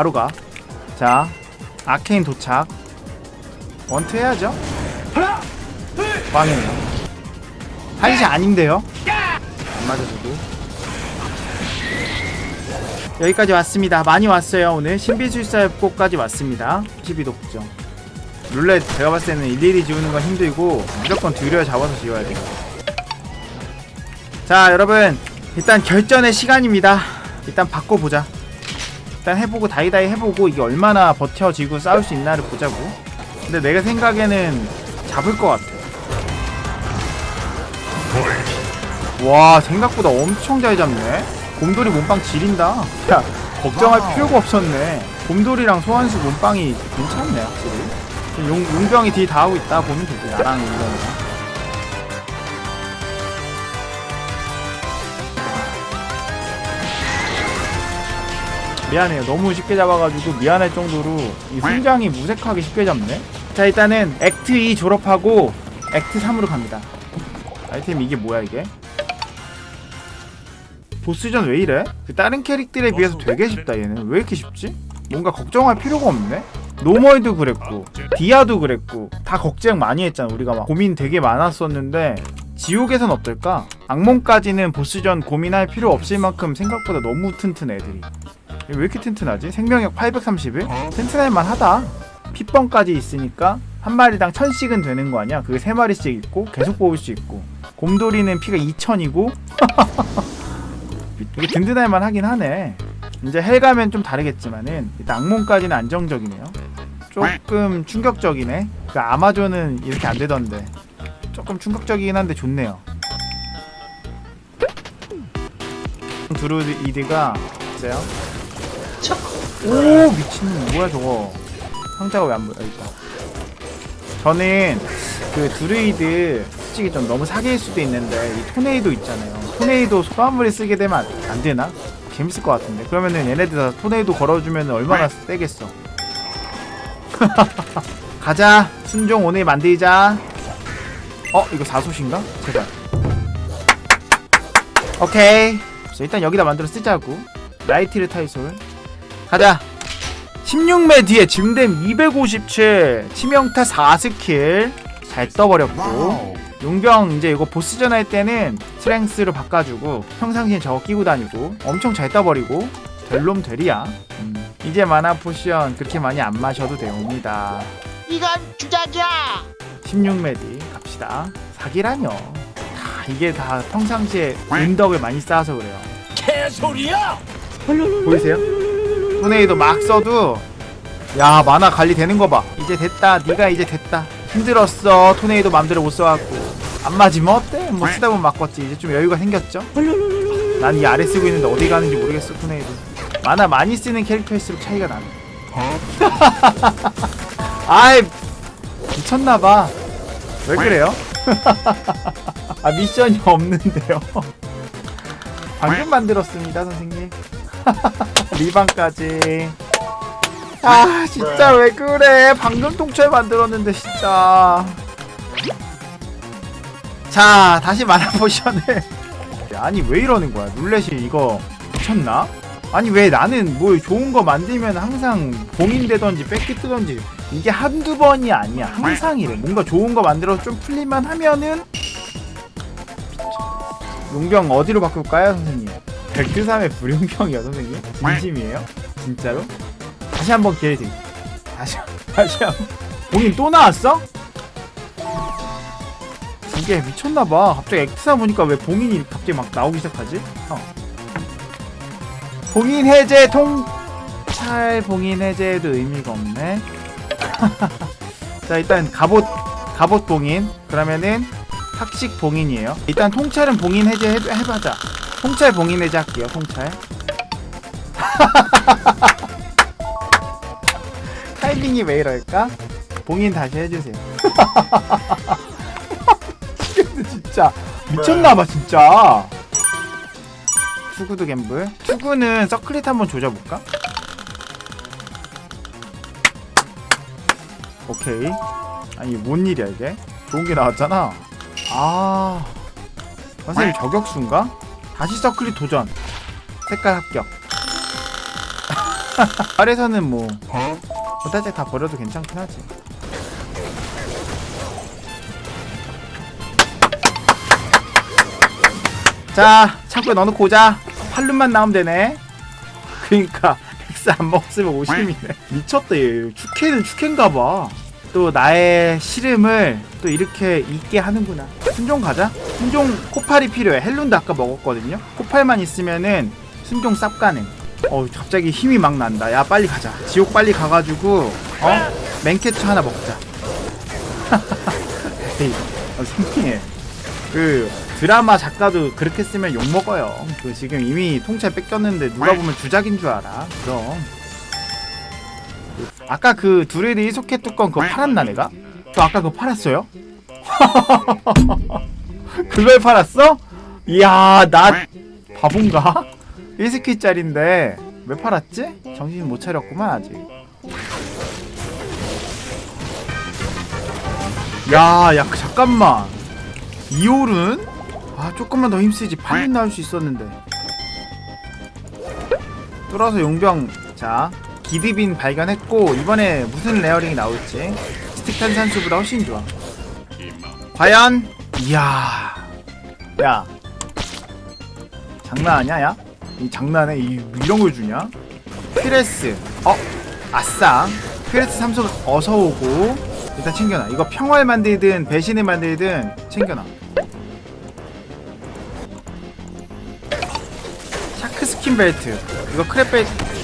바로 가. 자, 아케인 도착. 원투 해야죠. 광이네요. 한시 아닌데요? 안 맞아주고. 여기까지 왔습니다. 많이 왔어요. 오늘 신비술사협곡까지 왔습니다. 12독점. 룰렛 제가 봤을 때는 일일이 지우는 건 힘들고 무조건 두려 잡아서 지워야 돼요. 자 여러분 일단 결전의 시간입니다. 일단 바꿔보자. 일단 해보고 다이다이 해보고 이게 얼마나 버텨지고 싸울 수 있나를 보자고. 근데 내가 생각에는 잡을 것 같아. 와 생각보다 엄청 잘 잡네. 곰돌이 몸빵 지린다. 야 걱정할 필요가 없었네. 곰돌이랑 소환수 몸빵이 괜찮네 확실히. 용, 용병이 뒤 다 하고 있다 보면 되지 나랑 이거랑. 미안해요. 너무 쉽게 잡아가지고 미안할 정도로 이 승장이 무색하게 쉽게 잡네. 자 일단은 액트 2 졸업하고 액트 3으로 갑니다. 아이템 이게 뭐야 이게? 보스전 왜 이래? 그 다른 캐릭들에 비해서 되게 쉽다 얘는 왜 이렇게 쉽지? 뭔가 걱정할 필요가 없네? 노멀도 그랬고 디아도 그랬고 다 걱정 많이 했잖아 우리가 막 고민 되게 많았었는데 지옥에선 어떨까? 악몽까지는 보스전 고민할 필요 없을 만큼 생각보다 너무 튼튼 애들이 왜 이렇게 튼튼하지? 생명력 831? 튼튼할 만 하다. 핏뻥까지 있으니까 한 마리당 1000씩은 되는 거 아니야? 그게 3마리씩 있고 계속 뽑을 수 있고. 곰돌이는 피가 2000이고. 이게 든든할 만 하긴 하네. 이제 헬 가면 좀 다르겠지만은 일단 악몽까지는 안정적이네요. 조금 충격적이네. 그 아마존은 이렇게 안 되던데. 조금 충격적이긴 한데 좋네요. 드루이드가 있어요 오 미친놈. 뭐야 저거. 상자가 왜 안 보여? 있다. 저는 그 드루이드 솔직히 좀 너무 사기일 수도 있는데 이 토네이도 있잖아요. 토네이도 소환물에 쓰게 되면 안, 안 되나? 재밌을 것 같은데. 그러면은 얘네들 다 토네이도 걸어주면 얼마나 세겠어. 가자. 순종 오늘 만들자. 어 이거 사소신가? 제발. 오케이. 그래서 일단 여기다 만들어 쓰자고. 라이티르 타이솔 가자. 16매 뒤에 증댐 257 치명타 4스킬 잘 떠버렸고 용병 이제 이거 보스전 할 때는 스트렝스로 바꿔주고 평상시엔 저거 끼고 다니고 엄청 잘 떠버리고 될놈 되리야. 음, 이제 마나 포션 그렇게 많이 안 마셔도 됩니다. 이건 주작이야. 16메디 갑시다. 사기라뇨. 다 이게 다 평상시에 은덕을 많이 쌓아서 그래요. 개소리야. 보이세요? 토네이도 막 써도 야 만화 관리 되는 거봐. 이제 됐다. 네가 이제 됐다. 힘들었어. 토네이도 맘대로 못 써갖고. 안 맞으면 어때? 뭐 쓰다 보면 맞겠지. 이제 좀 여유가 생겼죠? 난 이 아래 쓰고 있는데 어디 가는지 모르겠어 토네이도. 만화 많이 쓰는 캐릭터일수록 차이가 나네. 아이 미쳤나봐. 왜 그래요? 아 미션이 없는데요. 방금 만들었습니다 선생님 리방까지. 아 진짜 왜 그래? 방금 통찰 만들었는데 진짜. 자 다시 만화 포션을 아니 왜 이러는 거야? 룰렛이 이거 미쳤나? 아니 왜 나는 뭐 좋은 거 만들면 항상 봉인되던지 뺏기 뜨던지 이게 한두 번이 아니야. 항상 이래. 뭔가 좋은 거 만들어서 좀 풀릴만 하면은 용병 어디로 바꿀까요 선생님? 백두삼의 불용병이요 선생님? 진심이에요? 진짜로? 다시 한번 기회 드리 다시 다시 한번 봉인 또 나왔어? 이게 미쳤나봐 갑자기 액트사 보니까 왜 봉인이 갑자기 막 나오기 시작하지? 어. 봉인 해제 통찰 봉인 해제도 의미가 없네 자 일단 갑옷 갑옷 봉인 그러면은 학식 봉인이에요 일단 통찰은 봉인 해제 해, 해봐자 통찰 봉인 해제 할게요 통찰 타이밍이 왜 이럴까? 봉인 다시 해주세요. 미치겠네 진짜 미쳤나봐 진짜. 투구도 갬블. 투구는 서클릿 한번 조져볼까? 오케이. 아니 뭔 일이야 이게? 좋은 게 나왔잖아. 아. 선생님 저격수인가? 다시 서클릿 도전. 색깔 합격. 아래서는 뭐 살짝 다 버려도 괜찮긴 하지. 자 창고에 넣어놓고 오자. 팔룸만 나오면 되네. 그니까 엑스 안 먹었으면 50이네. 미쳤다 얘. 축해는 축해인가봐 또 나의 시름을 또 이렇게 잊게 하는구나. 순종 가자. 순종 코팔이 필요해. 헬룬도 아까 먹었거든요. 코팔만 있으면은 순종 쌉 가능. 어 갑자기 힘이 막 난다. 야 빨리 가자. 지옥 빨리 가가지고 어? 맨캐츠 하나 먹자. 에이 어, 생기해. 그 드라마 작가도 그렇게 쓰면 욕 먹어요. 그 지금 이미 통째 뺏겼는데 누가 보면 주작인 줄 알아. 그럼. 아까 그 두레리 이소켓 뚜껑 그거 팔았나 내가? 저 아까 그거 팔았어요? 그걸 팔았어? 이야 나 바본가? 1스키짜린데 왜 팔았지? 정신 못 차렸구만 아직. 야, 야, 잠깐만. 이올은? 아, 조금만 더 힘쓰지. 8인 나올 수 있었는데. 뚫어서 용병. 자, 기디빈 발견했고, 이번에 무슨 레어링이 나올지. 스틱 탄산수보다 훨씬 좋아. 과연? 이야. 야. 장난 아니야, 야? 이 장난해? 이, 이런 걸 주냐? 피레스. 어? 아싸. 피레스 삼성 어서 오고. 일단 챙겨놔. 이거 평화를 만들든 배신을 만들든 챙겨놔. 샤크 스킨 벨트. 이거 크랩 벨트.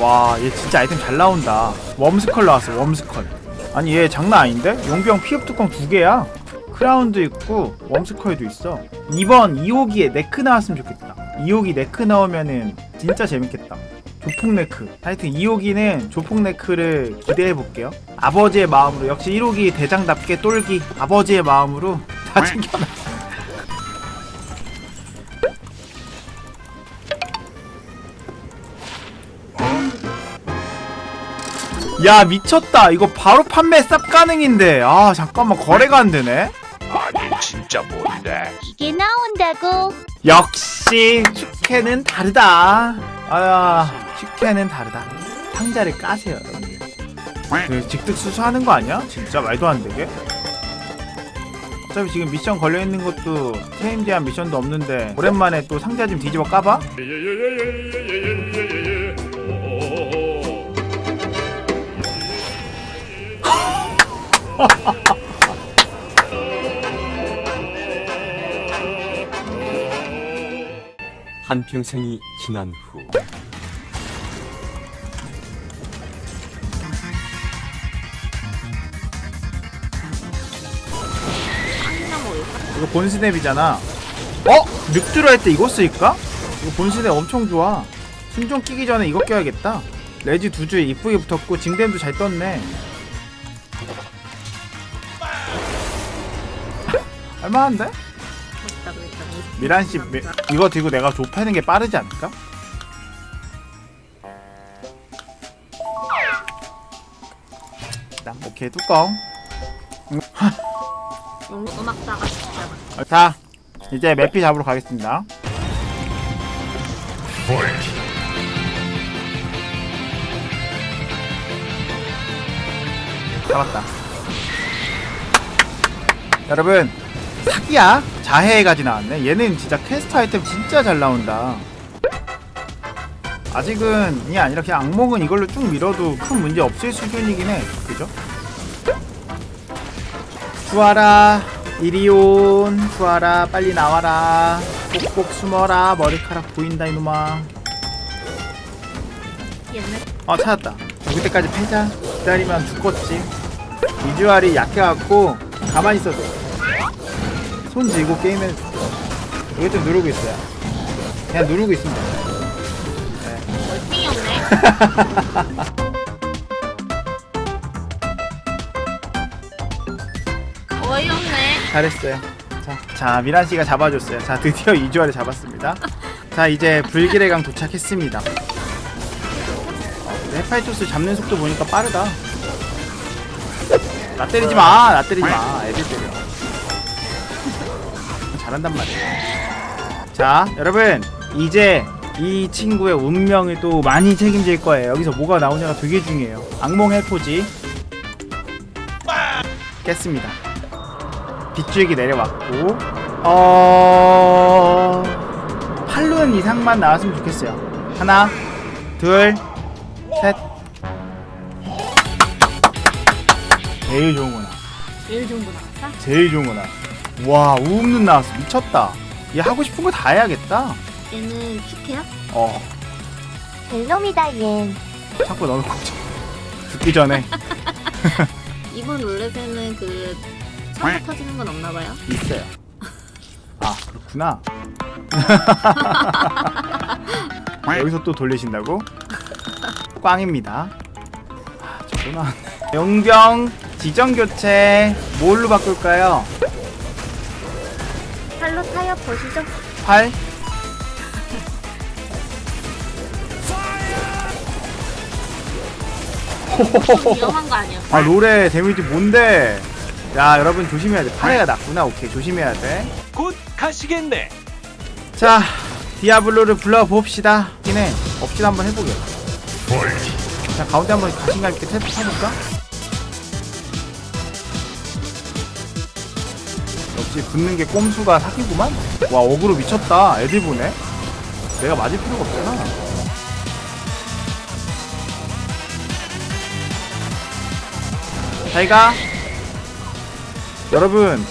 와, 얘 진짜 아이템 잘 나온다. 웜스컬 나왔어, 웜스컬. 아니, 얘 장난 아닌데? 용병 피업 뚜껑 두 개야. 크라운도 있고, 웜스컬도 있어. 2번 2호기에 네크 나왔으면 좋겠다. 2호기 네크 나오면은 진짜 재밌겠다. 조폭 네크. 하여튼 2호기는 조폭 네크를 기대해 볼게요. 아버지의 마음으로 역시 1호기 대장답게 똘기 아버지의 마음으로 다 챙겨놔. 야 미쳤다. 이거 바로 판매 쌉 가능인데. 아 잠깐만 거래가 안 되네. 아니 진짜 뭔데? 이게 나온다고? 역시 축해는 다르다. 아야 축해는 다르다. 상자를 까세요 여러분들. 그 직득 수수하는 거 아니야? 진짜 말도 안 되게. 어차피 지금 미션 걸려있는 것도 체인지한 미션도 없는데 오랜만에 또 상자 좀 뒤집어 까봐? 한평생이 지난 후. 이거 본스냅이잖아. 어? 늑두로 할 때 이거 쓸까? 이거 본스냅 엄청 좋아. 순종 끼기 전에 이거 껴야겠다. 레지 두 줄 이쁘게 붙었고 징댐도 잘 떴네 할만한데? 미란 씨 미- 이거 들고 내가 좁히는 게 빠르지 않을까? 나 오케이 뚜껑. 음악다가 진짜 자 이제 매피 잡으러 가겠습니다. 잡았다. 여러분 사기야. 자해의 가지 나왔네. 얘는 진짜 퀘스트 아이템 진짜 잘 나온다. 아직은 이 아니라 그냥 악몽은 이걸로 쭉 밀어도 큰 문제 없을 수준이긴 해. 그죠? 주아라. 이리온. 주아라. 빨리 나와라. 꼭꼭 숨어라. 머리카락 보인다 이놈아. 어 찾았다. 죽을 때까지 패자. 기다리면 죽겠지. 비주얼이 약해갖고 가만히 있어도 손 쥐고 게임을 이거 좀 누르고 있어요. 그냥 누르고 돼 멀쩡히 없네 어이없네. 잘했어요. 자, 자 미란 씨가 잡아줬어요. 자 드디어 이주아를 잡았습니다. 자 이제 불길의 강 도착했습니다. 헤파이토스 잡는 속도 보니까 빠르다. 나 때리지 마, 나 때리지 마. 애들 때려. 잘한단 말이야. 자, 여러분, 이제 이 친구의 운명을 또 많이 책임질 거예요. 여기서 뭐가 나오냐가 되게 중요해요. 악몽 헬포지 깼습니다. 빗줄기 내려왔고 어... 8룬 이상만 나왔으면 좋겠어요. 하나, 둘, 셋. 제일 좋은 거 나. 제일 좋은 거 나왔어? 제일 좋은 거 나. 와, 우음눈 나왔어. 미쳤다. 얘 하고 싶은 거 다 해야겠다. 얘는 축해야? 어, 벨놈이다 얜 자꾸 넣어놓고 죽기 전에 이번 룰렛에는 그 처음 터지는 건 없나 봐요? 있어요. 아, 그렇구나. 여기서 또 돌리신다고? 꽝입니다. 아, 저거 나왔네. 용병 지정 교체 뭘로 바꿀까요? 타협 보시죠 8 좀 위험한 거 아니야? 아 롤의 데미지 뭔데? 야 여러분 조심해야 돼. 파레가 낮구나. 오케이 조심해야 돼. 곧 가시겠네. 자 디아블로를 불러봅시다. 기네 업신 한번 해보게. 자 가운데 한번 자신감 있게 탭 타볼까? 역시 붙는 게 꼼수가 사기구만. 와 어그로 미쳤다. 애들 보네. 내가 맞을 필요가 없잖아. 자기가 여러분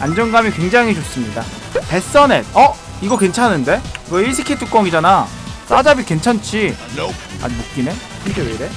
안정감이 굉장히 좋습니다. 베서넷 어? 이거 괜찮은데? 이거 1스키 뚜껑이잖아. 싸잡이 괜찮지? 아니 못 끼네? 근데 왜 이래?